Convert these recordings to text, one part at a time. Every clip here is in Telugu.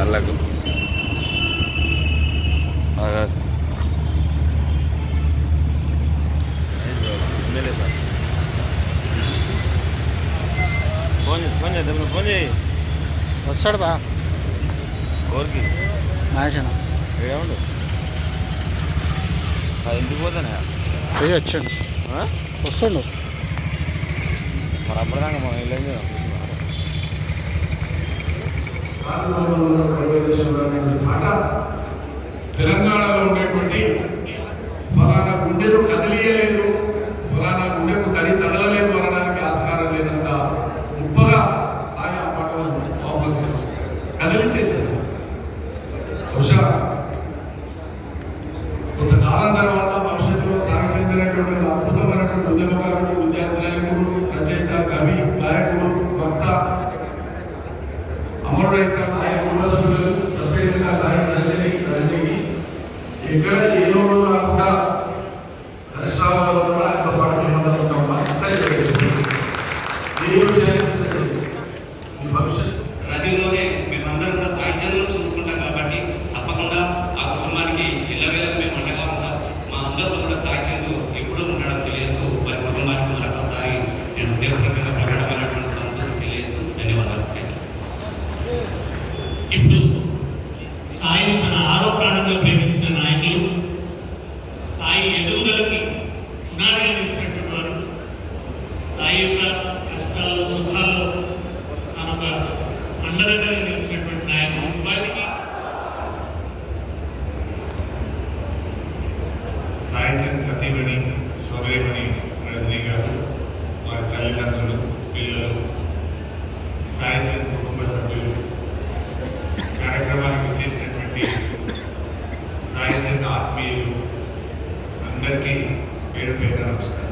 అల్లకు. చేద్దాం ఫోన్ చేయి వస్తాడు బా. ఎవరికి మహేష్ అన్న ఏడా ఉండు? అది ఇంటికి పోతానే. వచ్చాడు వస్తాడు. మరి అప్పటిదాకా మనం వెళ్ళేం చేద్దాం మాట తెలంగాణలో ఉండేటువంటి ఫలానా గుండెను కదిలియలేదు ఫలానా గుండెకు తడి తగలలేదు అనడానికి ఆస్కారం లేదంట గొప్పగా సాయి ఆ పాటను పాపులర్ చేస్తుంది కదిలించేసింది బహుశా కొంతకాలం తర్వాత భవిష్యత్తులో సాగి చెందినటువంటి అద్భుతమైనటువంటి ఉద్యమకారుడు విద్యార్థి నాయకుడు రచయిత కవి గాయకుడు వక్త అమరుడైన సాయి కులసభ్యులు ప్రత్యేకంగా సాయి సంజయ్ రంజని ఎక్కడ ఏ రోడ్డు రాకుండా ఆ యొక్క కష్టాల్లో సుఖాల్లో తనొక అండదండగా నిలిచినటువంటి నాయకులు వాటికి సాయిచంద్ సతీమణి సోదరిమణి రజనీ గారు వారి తల్లిదండ్రులు పిల్లలు సాయిచంద్ కుటుంబ సభ్యులు కార్యక్రమానికి చేసినటువంటి సాయిచంద్ ఆత్మీయులు అందరికీ పేరు పేరు నమస్కారం.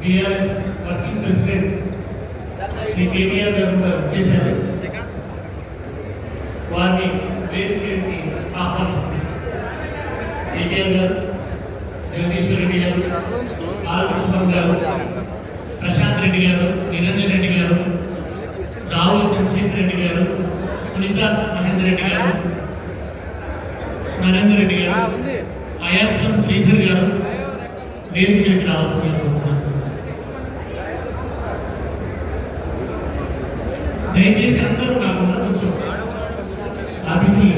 BRS working president Shri KTR garu కూడా వచ్చేశారు వారిని వేరు వేరుకి ఆహ్వానిస్తుంది. కేటీఆర్ గారు జగదీశ్వర్ రెడ్డి గారు బాలకృష్ణ గారు ప్రశాంత్ రెడ్డి గారు నిరంజన్ రెడ్డి గారు రావుల చంద్రశేఖర్ రెడ్డి గారు సునీత మహేందర్ రెడ్డి గారు నరేందర్ రెడ్డి గారు అయాస్లం శ్రీధర్ గారు దేవుని దగ్గర ఆశ్రయం దయచేసి అందరూ కాకుండా కొంచెం సాధించులు